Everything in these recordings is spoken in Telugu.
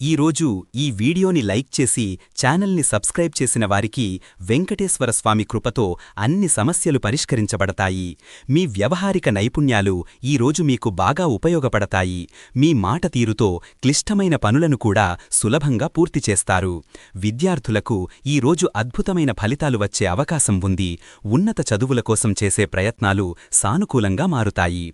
ఈరోజు ఈ వీడియోని లైక్ చేసి ఛానల్ని సబ్స్క్రైబ్ చేసిన వారికి వెంకటేశ్వర స్వామి కృపతో అన్ని సమస్యలు పరిష్కరించబడతాయి. మీ వ్యవహారిక నైపుణ్యాలు ఈరోజు మీకు బాగా ఉపయోగపడతాయి. మీ మాట తీరుతో క్లిష్టమైన పనులను కూడా సులభంగా పూర్తి చేస్తారు. విద్యార్థులకు ఈరోజు అద్భుతమైన ఫలితాలు వచ్చే అవకాశం ఉంది. ఉన్నత చదువుల కోసం చేసే ప్రయత్నాలు సానుకూలంగా మారుతాయి.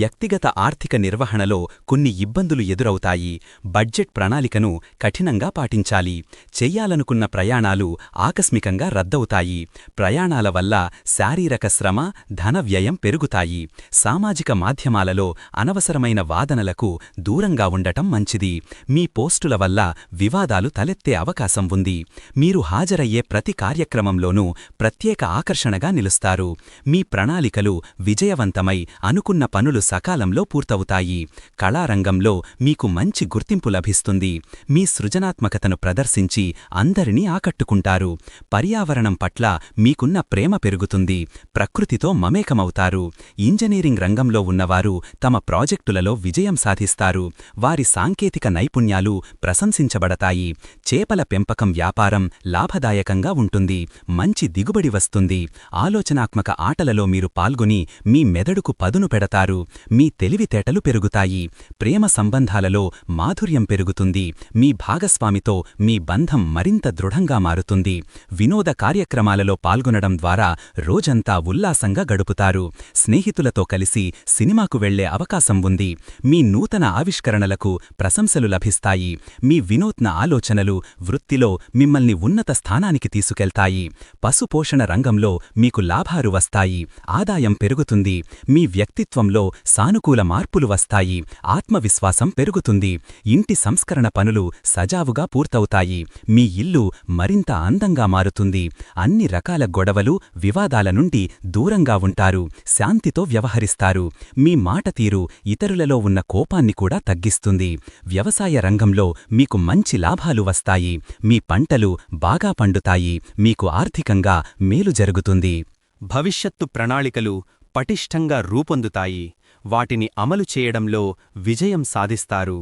వ్యక్తిగత ఆర్థిక నిర్వహణలో కొన్ని ఇబ్బందులు ఎదురవుతాయి. బడ్జెట్ ప్రణాళిక ప్రణాళికను కఠినంగా పాటించాలి. చెయ్యాలనుకున్న ప్రయాణాలు ఆకస్మికంగా రద్దవుతాయి. ప్రయాణాల వల్ల శారీరక శ్రమ ధన వ్యయం పెరుగుతాయి. సామాజిక మాధ్యమాలలో అనవసరమైన వాదనలకు దూరంగా ఉండటం మంచిది. మీ పోస్టుల వల్ల వివాదాలు తలెత్తే అవకాశం ఉంది. మీరు హాజరయ్యే ప్రతి కార్యక్రమంలోనూ ప్రత్యేక ఆకర్షణగా నిలుస్తారు. మీ ప్రణాళికలు విజయవంతమై అనుకున్న పనులు సకాలంలో పూర్తవుతాయి. కళారంగంలో మీకు మంచి గుర్తింపు లభిస్తుంది. మీ సృజనాత్మకతను ప్రదర్శించి అందరినీ ఆకట్టుకుంటారు. పర్యావరణం పట్ల మీకున్న ప్రేమ పెరుగుతుంది. ప్రకృతితో మమేకమవుతారు. ఇంజనీరింగ్ రంగంలో ఉన్నవారు తమ ప్రాజెక్టులలో విజయం సాధిస్తారు. వారి సాంకేతిక నైపుణ్యాలు ప్రశంసించబడతాయి. చేపల పెంపకం వ్యాపారం లాభదాయకంగా ఉంటుంది. మంచి దిగుబడి వస్తుంది. ఆలోచనాత్మక ఆటలలో మీరు పాల్గొని మీ మెదడుకు పదును పెడతారు. మీ తెలివితేటలు పెరుగుతాయి. ప్రేమ సంబంధాలలో మాధుర్యం పెరుగుతుంది. మీ భాగస్వామితో మీ బంధం మరింత దృఢంగా మారుతుంది. వినోద కార్యక్రమాలలో పాల్గొనడం ద్వారా రోజంతా ఉల్లాసంగా గడుపుతారు. స్నేహితులతో కలిసి సినిమాకు వెళ్ళే అవకాశం ఉంది. మీ నూతన ఆవిష్కరణలకు ప్రశంసలు లభిస్తాయి. మీ వినూత్న ఆలోచనలు వృత్తిలో మిమ్మల్ని ఉన్నత స్థానానికి తీసుకెళ్తాయి. పశుపోషణ రంగంలో మీకు లాభాలు వస్తాయి. ఆదాయం పెరుగుతుంది. మీ వ్యక్తిత్వంలో సానుకూల మార్పులు వస్తాయి. ఆత్మవిశ్వాసం పెరుగుతుంది. ఇంటి సంస్కరణ పనులు సజావుగా పూర్తవుతాయి. మీ ఇల్లు మరింత అందంగా మారుతుంది. అన్ని రకాల గొడవలు వివాదాల నుండి దూరంగా ఉంటారు. శాంతితో వ్యవహరిస్తారు. మీ మాట తీరు ఇతరులలో ఉన్న కోపాన్ని కూడా తగ్గిస్తుంది. వ్యవసాయ రంగంలో మీకు మంచి లాభాలు వస్తాయి. మీ పంటలు బాగా పండుతాయి. మీకు ఆర్థికంగా మేలు జరుగుతుంది. భవిష్యత్తు ప్రణాళికలు పటిష్టంగా రూపొందుతాయి. వాటిని అమలు చేయడంలో విజయం సాధిస్తారు.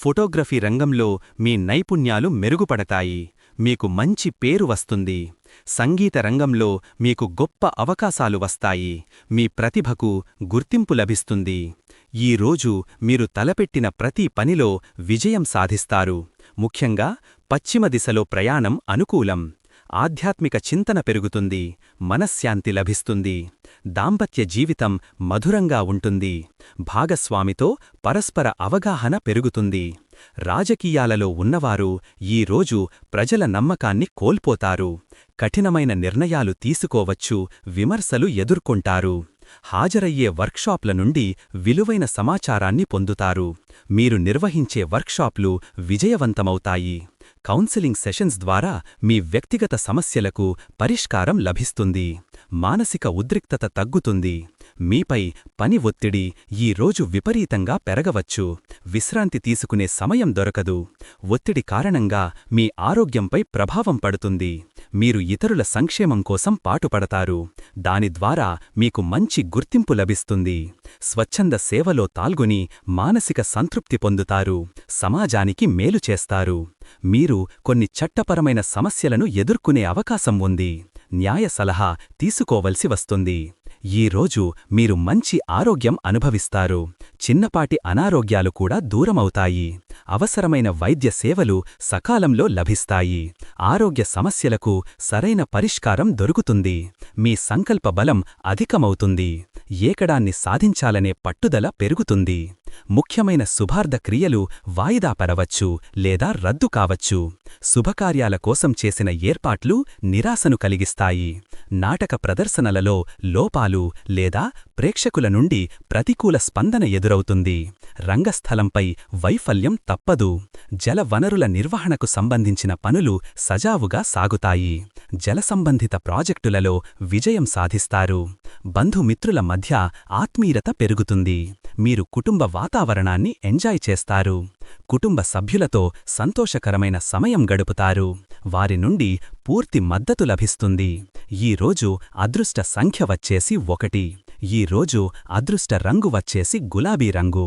ఫోటోగ్రఫీ రంగంలో మీ నైపుణ్యాలు మెరుగుపడతాయి. మీకు మంచి పేరు వస్తుంది. సంగీత రంగంలో మీకు గొప్ప అవకాశాలు వస్తాయి. మీ ప్రతిభకు గుర్తింపు లభిస్తుంది. ఈ రోజు మీరు తలపెట్టిన ప్రతి పనిలో విజయం సాధిస్తారు. ముఖ్యంగా పశ్చిమ దిశలో ప్రయాణం అనుకూలం. ఆధ్యాత్మిక చింతన పెరుగుతుంది మనశ్శాంతి లభిస్తుంది దాంపత్య జీవితం మధురంగా ఉంటుంది భాగస్వామితో పరస్పర అవగాహన పెరుగుతుంది. రాజకీయాలలో ఉన్నవారు ఈ రోజు ప్రజల నమ్మకాన్ని కోల్పోతారు కఠినమైన నిర్ణయాలు తీసుకోవచ్చు విమర్శలు ఎదుర్కొంటారు. హాజరయ్యే వర్క్షాప్ల నుండి విలువైన సమాచారాన్ని పొందుతారు. మీరు నిర్వహించే వర్క్షాప్లు విజయవంతమవుతాయి. కౌన్సెలింగ్ సెషన్స్ ద్వారా మీ వ్యక్తిగత సమస్యలకు పరిష్కారం లభిస్తుంది. మానసిక ఉద్రిక్తత తగ్గుతుంది. మీపై పని ఒత్తిడి ఈ రోజు విపరీతంగా పెరగవచ్చు. విశ్రాంతి తీసుకునే సమయం దొరకదు. ఒత్తిడి కారణంగా మీ ఆరోగ్యంపై ప్రభావం పడుతుంది. మీరు ఇతరుల సంక్షేమం కోసం పాటుపడతారు. దాని ద్వారా మీకు మంచి గుర్తింపు లభిస్తుంది. స్వచ్ఛంద సేవలో పాల్గొని మానసిక సంతృప్తి పొందుతారు. సమాజానికి మేలు చేస్తారు. మీరు కొన్ని చట్టపరమైన సమస్యలను ఎదుర్కొనే అవకాశం ఉంది. న్యాయ సలహా తీసుకోవలసి వస్తుంది. ఈ రోజు మీరు మంచి ఆరోగ్యం అనుభవిస్తారు. చిన్నపాటి అనారోగ్యాలు కూడా దూరమవుతాయి. అవసరమైన వైద్య సేవలు సకాలంలో లభిస్తాయి. ఆరోగ్య సమస్యలకు సరైన పరిష్కారం దొరుకుతుంది. మీ సంకల్ప బలం అధికమవుతుంది. ఏకడాన్ని సాధించాలనే పట్టుదల పెరుగుతుంది. ముఖ్యమైన శుభార్థ క్రియలు వాయిదా లేదా రద్దు కావచ్చు. శుభకార్యాల కోసం చేసిన ఏర్పాట్లు నిరాశను కలిగిస్తాయి. నాటక ప్రదర్శనలలో లోపాలు లేదా ప్రేక్షకుల నుండి ప్రతికూల స్పందన ఎదురవుతుంది. రంగస్థలంపై వైఫల్యం తప్పదు. జల వనరుల నిర్వహణకు సంబంధించిన పనులు సజావుగా సాగుతాయి. జల సంబంధిత ప్రాజెక్టులలో విజయం సాధిస్తారు. బంధుమిత్రుల మధ్య ఆత్మీయత పెరుగుతుంది. మీరు కుటుంబ వాతావరణాన్ని ఎంజాయ్ చేస్తారు. కుటుంబ సభ్యులతో సంతోషకరమైన సమయం గడుపుతారు. వారి నుండి పూర్తి మద్దతు లభిస్తుంది. ఈ రోజు అదృష్ట సంఖ్య వచ్చేసి ఒకటి. ఈ రోజు అదృష్ట రంగు వచ్చేసి గులాబీ రంగు.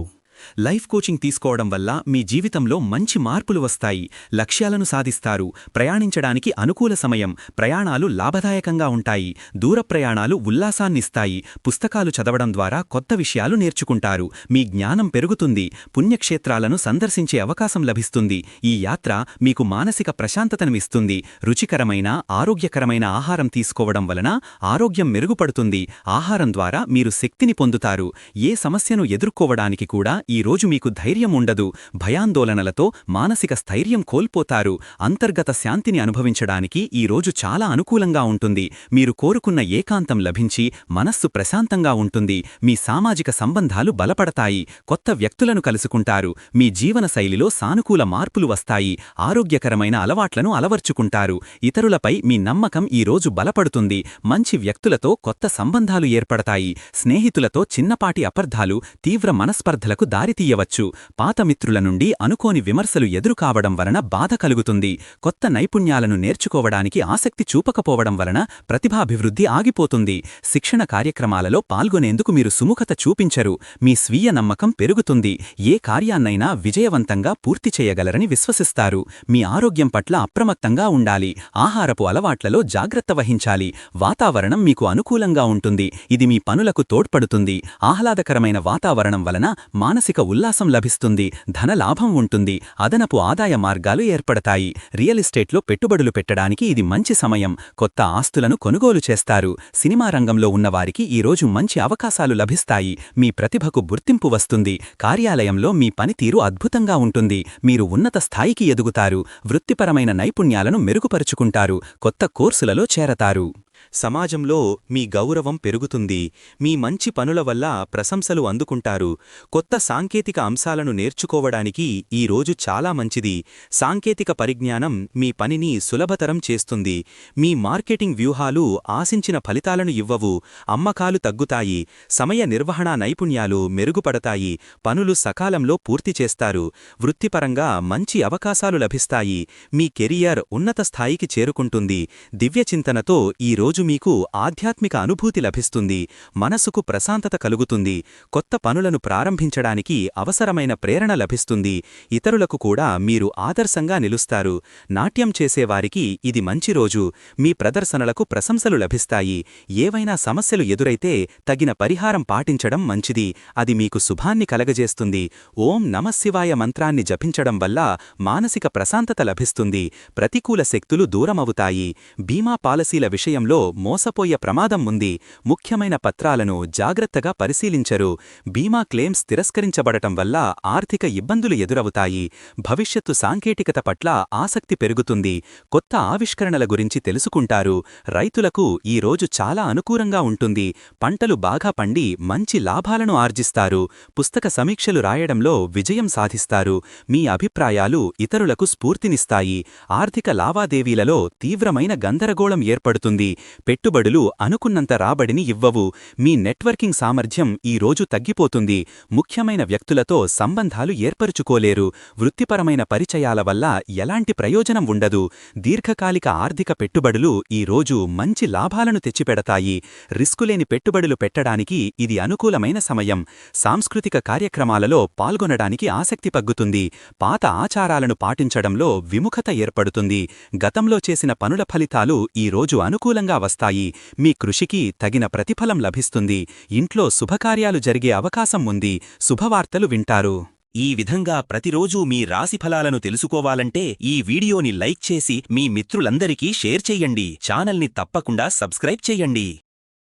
లైఫ్ కోచింగ్ తీసుకోవడం వల్ల మీ జీవితంలో మంచి మార్పులు వస్తాయి. లక్ష్యాలను సాధిస్తారు. ప్రయాణించడానికి అనుకూల సమయం. ప్రయాణాలు లాభదాయకంగా ఉంటాయి. దూర ప్రయాణాలు ఉల్లాసాన్నిస్తాయి. పుస్తకాలు చదవడం ద్వారా కొత్త విషయాలు నేర్చుకుంటారు. మీ జ్ఞానం పెరుగుతుంది. పుణ్యక్షేత్రాలను సందర్శించే అవకాశం లభిస్తుంది. ఈ యాత్ర మీకు మానసిక ప్రశాంతతనిస్తుంది రుచికరమైన ఆరోగ్యకరమైన ఆహారం తీసుకోవడం వలన ఆరోగ్యం మెరుగుపడుతుంది. ఆహారం ద్వారా మీరు శక్తిని పొందుతారు. ఏ సమస్యను ఎదుర్కోవడానికి కూడా ఈ రోజు మీకు ధైర్యం ఉండదు. భయాందోళనలతో మానసిక స్థైర్యం కోల్పోతారు. అంతర్గత శాంతిని అనుభవించడానికి ఈ రోజు చాలా అనుకూలంగా ఉంటుంది. మీరు కోరుకున్న ఏకాంతం లభించి మనస్సు ప్రశాంతంగా ఉంటుంది. మీ సామాజిక సంబంధాలు బలపడతాయి. కొత్త వ్యక్తులను కలుసుకుంటారు. మీ జీవనశైలిలో సానుకూల మార్పులు వస్తాయి. ఆరోగ్యకరమైన అలవాట్లను అలవర్చుకుంటారు. ఇతరులపై మీ నమ్మకం ఈ రోజు బలపడుతుంది. మంచి వ్యక్తులతో కొత్త సంబంధాలు ఏర్పడతాయి. స్నేహితులతో చిన్నపాటి అపర్ధాలు తీవ్ర మనస్పర్ధలకు దారితీయవచ్చు. పాత మిత్రుల నుండి అనుకోని విమర్శలు ఎదురుకావడం వలన బాధ కలుగుతుంది. కొత్త నైపుణ్యాలను నేర్చుకోవడానికి ఆసక్తి చూపకపోవడం వలన ప్రతిభాభివృద్ధి ఆగిపోతుంది. శిక్షణ కార్యక్రమాలలో పాల్గొనేందుకు మీరు సుముఖత చూపించరు. మీ స్వీయ నమ్మకం పెరుగుతుంది. ఏ కార్యాన్నైనా విజయవంతంగా పూర్తి చేయగలరని విశ్వసిస్తారు. మీ ఆరోగ్యం పట్ల అప్రమత్తంగా ఉండాలి. ఆహారపు అలవాట్లలో జాగ్రత్త వహించాలి. వాతావరణం మీకు అనుకూలంగా ఉంటుంది. ఇది మీ పనులకు తోడ్పడుతుంది. ఆహ్లాదకరమైన వాతావరణం వలన మానసిక ఉల్లాసం లభిస్తుంది ధనలాభం ఉంటుంది అదనపు ఆదాయ మార్గాలు ఏర్పడతాయి. రియల్ ఎస్టేట్లో పెట్టుబడులు పెట్టడానికి ఇది మంచి సమయం. కొత్త ఆస్తులను కొనుగోలు చేస్తారు. సినిమా రంగంలో ఉన్నవారికి ఈరోజు మంచి అవకాశాలు లభిస్తాయి. మీ ప్రతిభకు గుర్తింపు వస్తుంది. కార్యాలయంలో మీ పనితీరు అద్భుతంగా ఉంటుంది. మీరు ఉన్నత స్థాయికి ఎదుగుతారు. వృత్తిపరమైన నైపుణ్యాలను మెరుగుపరుచుకుంటారు. కొత్త కోర్సులలో చేరతారు. సమాజంలో మీ గౌరవం పెరుగుతుంది మీ మంచి పనుల వల్ల ప్రశంసలు అందుకుంటారు. కొత్త సాంకేతిక అంశాలను నేర్చుకోవడానికి ఈ రోజు చాలా మంచిది. సాంకేతిక పరిజ్ఞానం మీ పనిని సులభతరం చేస్తుంది. మీ మార్కెటింగ్ వ్యూహాలు ఆశించిన ఫలితాలను ఇవ్వవు. అమ్మకాలు తగ్గుతాయి. సమయ నిర్వహణ నైపుణ్యాలు మెరుగుపడతాయి. పనులు సకాలంలో పూర్తి చేస్తారు. వృత్తిపరంగా మంచి అవకాశాలు లభిస్తాయి. మీ కెరియర్ ఉన్నత స్థాయికి చేరుకుంటుంది. దివ్యచింతనతో ఈ రోజు మీకు ఆధ్యాత్మిక అనుభూతి లభిస్తుంది మనసుకు ప్రశాంతత కలుగుతుంది కొత్త పనులను ప్రారంభించడానికి అవసరమైన ప్రేరణ లభిస్తుంది ఇతరులకు కూడా మీరు ఆదర్శంగా నిలుస్తారు. నాట్యం చేసేవారికి ఇది మంచి రోజు మీ ప్రదర్శనలకు ప్రశంసలు లభిస్తాయి ఏవైనా సమస్యలు ఎదురైతే తగిన పరిహారం పాటించడం మంచిది అది మీకు శుభాన్ని కలగజేస్తుంది. ఓం నమశివాయ మంత్రాన్ని జపించడం వల్ల మానసిక ప్రశాంతత లభిస్తుంది ప్రతికూల శక్తులు దూరమవుతాయి. బీమా పాలసీల విషయంలో మోసపోయే ప్రమాదం ఉంది. ముఖ్యమైన పత్రాలను జాగ్రత్తగా పరిశీలించరు. బీమా క్లెయిమ్స్ తిరస్కరించబడటం వల్ల ఆర్థిక ఇబ్బందులు ఎదురవుతాయి. భవిష్యత్తు సాంకేతికత పట్ల ఆసక్తి పెరుగుతుంది. కొత్త ఆవిష్కరణల గురించి తెలుసుకుంటారు. రైతులకు ఈ రోజు చాలా అనుకూలంగా ఉంటుంది. పంటలు బాగా పండి మంచి లాభాలను ఆర్జిస్తారు. పుస్తక సమీక్షలు రాయడంలో విజయం సాధిస్తారు. మీ అభిప్రాయాలు ఇతరులకు స్ఫూర్తినిస్తాయి. ఆర్థిక లావాదేవీలలో తీవ్రమైన గందరగోళం ఏర్పడుతుంది. పెట్టుబడులు అనుకున్నంత రాబడిని ఇవ్వవు. మీ నెట్వర్కింగ్ సామర్థ్యం ఈ రోజు తగ్గిపోతుంది. ముఖ్యమైన వ్యక్తులతో సంబంధాలు ఏర్పరుచుకోలేరు. వృత్తిపరమైన పరిచయాల వల్ల ఎలాంటి ప్రయోజనం ఉండదు. దీర్ఘకాలిక ఆర్థిక పెట్టుబడులు ఈ రోజు మంచి లాభాలను తెచ్చిపెడతాయి. రిస్కులేని పెట్టుబడులు పెట్టడానికి ఇది అనుకూలమైన సమయం. సాంస్కృతిక కార్యక్రమాలలో పాల్గొనడానికి ఆసక్తి పగ్గుతుంది. పాత ఆచారాలను పాటించడంలో విముఖత ఏర్పడుతుంది. గతంలో చేసిన పనుల ఫలితాలు ఈ రోజు అనుకూలంగా వస్తాయి. మీ కృషికి తగిన ప్రతిఫలం లభిస్తుంది. ఇంట్లో శుభకార్యాలు జరిగే అవకాశం ఉంది. శుభవార్తలు వింటారు. ఈ విధంగా ప్రతిరోజూ మీ రాశిఫలాలను తెలుసుకోవాలంటే ఈ వీడియోని లైక్ చేసి మీ మిత్రులందరికీ షేర్ చెయ్యండి ఛానల్ని తప్పకుండా సబ్స్క్రైబ్ చెయ్యండి